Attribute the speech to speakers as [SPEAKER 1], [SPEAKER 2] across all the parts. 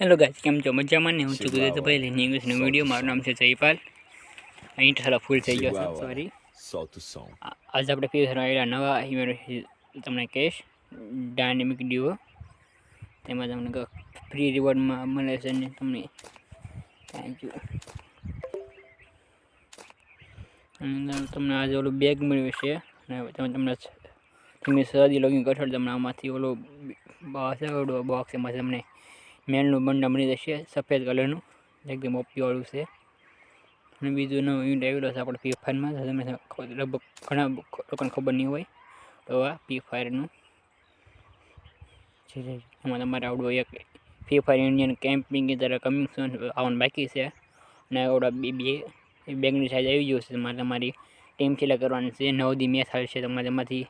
[SPEAKER 1] Hello guys કેમ છો? મજામાં ને? હું છું ગુજરાતભાઈ લઈને ઇંગ્લિશનો વીડિયો મારું નામ છે જયપાલ અહીં ઠાલા ફૂલ થઈ ગયો છે. સોરી. આજે આપણે થવા આવેલા નવા ઇવેન્ટ તમને કેશ ડાયનેમિક ડીઓ તેમાં તમને ફ્રી રિવોર્ડમાં મળે છે ને તમને. થેન્ક યુ અને તમને આજે ઓલું બેગ મળ્યું છે. અને તમે તમને તમે સદી લોગિંગ કરશો તમને આમાંથી ઓલો બોક્સ ઓલો બોક્સ એમાંથી તમને મેલનું બંડા મળી જશે, સફેદ કલરનું. એકદમ ઓપીવાળું છે. અને બીજું નવું યુનિટ આવેલો છે આપણે પી ફાયરમાં તમને લગભગ ઘણા લોકોને ખબર નહીં હોય. તો આ પી ફાયરનું છે. એમાં તમારે આવડું એક ફ્રી ફાયર ઇન્ડિયન કેમ્પિંગ જરા કમિંગ આવવાનું બાકી છે. અને આવડા બે બે બેગની સાઈઝ આવી ગયું છે. તમારે તમારી ટીમ સિલેક્ટ કરવાની છે. નવ દી મેચ છે તમારે તેમાંથી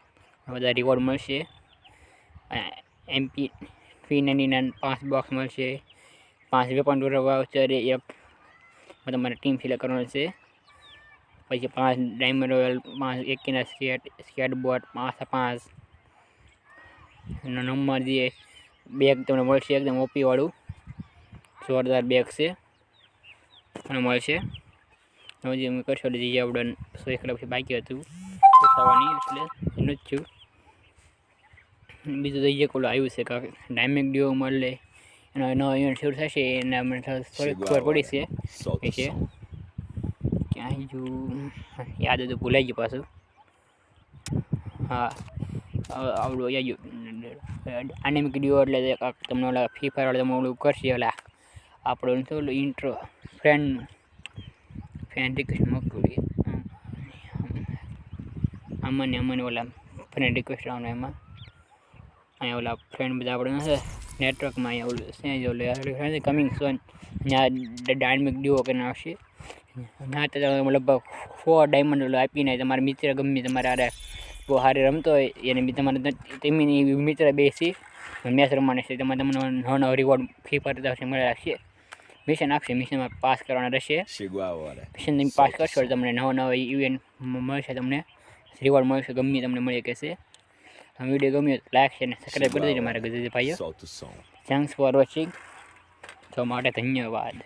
[SPEAKER 1] બધા રિવોર્ડ મળશે. એમપી થ્રી નાઇન્ટી નાઇન પાંચ બોક્સ મળશે. પાંચ વેપન વાઉચર એક તમારે ટીમ સિલેક્ટ કરવાનું છે. પછી પાંચ ડાયમંડ રોયલ પાંચ એકીના સ્કેટ સ્કેટ બોર્ડ પાંચ પાંચ. નંબર જે બેગ તમને મળશે, એકદમ ઓપીવાળું જોરદાર બેગ છે. અને મળશે. હવે જે અમે કરશો, જે આપણે સો એક પછી બાકી હતું. એટલે એનું જ છું. બીજું તો કોલો આવ્યું છે કાંક ડાયમેક ડીઓ મળે એનો નવો ઇવેન્ટ શરૂ થશે એને અમને થોડીક ખબર પડી છે
[SPEAKER 2] Solta છે.
[SPEAKER 1] ક્યાં જો યાદ હતું ભૂલાઈ ગયું પાછું હા આવડું યાદ ડાયમિક ડીઓ એટલે કાંક તમને ઓલા ફ્રી ફાયર તમે ઓલું કરશે ઓલા આપણું શું ઓલું ઇન્ટ્રો ફ્રેન્ડ ફ્રેન્ડ રિક્વેસ્ટ મોકલું અમને અમને ઓલા ફ્રેન્ડ રિક્વેસ્ટ આવવાનું એમાં અહીંયા ઓલા ફ્રેન્ડ બધા આપણે હશે નેટવર્કમાં અહીંયા ઓલું છે ઓલું કમિંગ સોન ત્યાં ડાયનેમિક ડીઓ કરીને આવશે ના તો તમે લગભગ ફોર ડાયમંડ ઓલો આપીને તમારા મિત્ર ગમે તમારે આરે બહુ સારી રમતો હોય એને બી તમારે તેમની મિત્ર બેસી મેચ રમવાની છે તેમાં તમને નવો નવો રિવોર્ડ ફી પર મળે રાખશે મિશન આપશે મિશનમાં પાસ કરવાના રહેશે. મિશન તમે પાસ કરશો તમને નવો નવો ઇવેન્ટ મળશે તમને રિવોર્ડ મળશે ગમે તમને મળી કહેશે આ વીડિયો ગમ્યો લાઈક છે અને સબસ્ક્રાઈબ કરી દેજો મારા ગુજરાતી ભાઈઓ. થેન્ક્સ ફોર વોચિંગ તો માટે ધન્યવાદ.